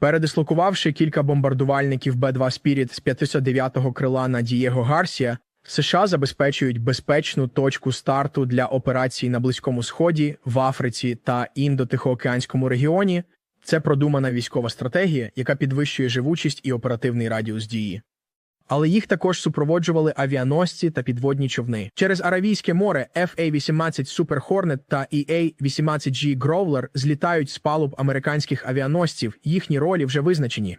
Передислокувавши кілька бомбардувальників Б-2 Спіріт з 509-го крила на Дієго Гарсія, США забезпечують безпечну точку старту для операцій на Близькому Сході, в Африці та Індо-Тихоокеанському регіоні. Це продумана військова стратегія, яка підвищує живучість і оперативний радіус дії. Але їх також супроводжували авіаносці та підводні човни. Через Аравійське море FA-18 Super Hornet та EA-18G Growler злітають з палуб американських авіаносців, їхні ролі вже визначені.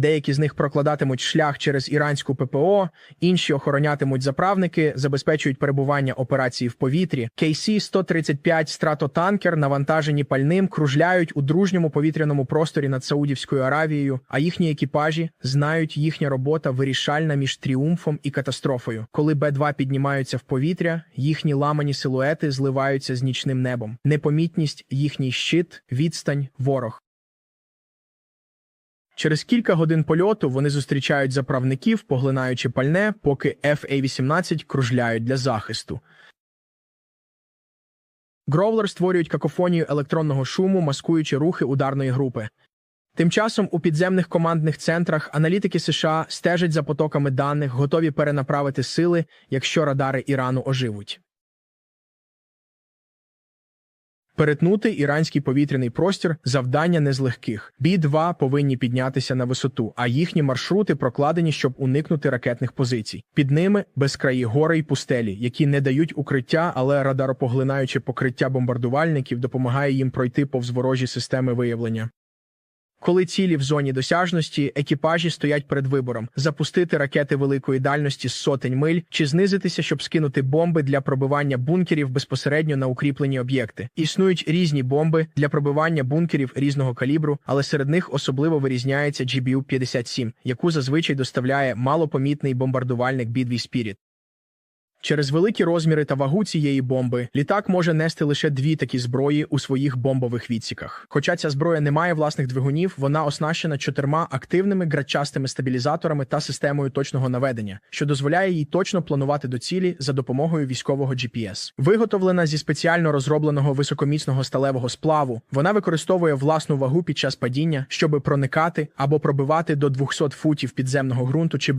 Деякі з них прокладатимуть шлях через іранську ППО, інші охоронятимуть заправники, забезпечують перебування операції в повітрі. KC-135 стратотанкер, навантажені пальним, кружляють у дружньому повітряному просторі над Саудівською Аравією, а їхні екіпажі знають, їхня робота вирішальна між тріумфом і катастрофою. Коли Б-2 піднімаються в повітря, їхні ламані силуети зливаються з нічним небом. Непомітність, їхній щит, відстань, ворог. Через кілька годин польоту вони зустрічають заправників, поглинаючи пальне, поки FA-18 кружляють для захисту. Гроулер створюють какофонію електронного шуму, маскуючи рухи ударної групи. Тим часом у підземних командних центрах аналітики США стежать за потоками даних, готові перенаправити сили, якщо радари Ірану оживуть. Перетнути іранський повітряний простір завдання не з легких. Бі-2 повинні піднятися на висоту, а їхні маршрути прокладені, щоб уникнути ракетних позицій. Під ними безкраї гори й пустелі, які не дають укриття, але радаропоглинаюче покриття бомбардувальників допомагає їм пройти повз ворожі системи виявлення. Коли цілі в зоні досяжності, екіпажі стоять перед вибором запустити ракети великої дальності з сотень миль чи знизитися, щоб скинути бомби для пробивання бункерів безпосередньо на укріплені об'єкти. Існують різні бомби для пробивання бункерів різного калібру, але серед них особливо вирізняється GBU-57, яку зазвичай доставляє малопомітний бомбардувальник B-2 Spirit. Через великі розміри та вагу цієї бомби літак може нести лише дві такі зброї у своїх бомбових відсіках. Хоча ця зброя не має власних двигунів, вона оснащена чотирма активними градчастими стабілізаторами та системою точного наведення, що дозволяє їй точно планувати до цілі за допомогою військового GPS. Виготовлена зі спеціально розробленого високоміцного сталевого сплаву, вона використовує власну вагу під час падіння, щоби проникати або пробивати до 200 футів підземного ґрунту чи бетону.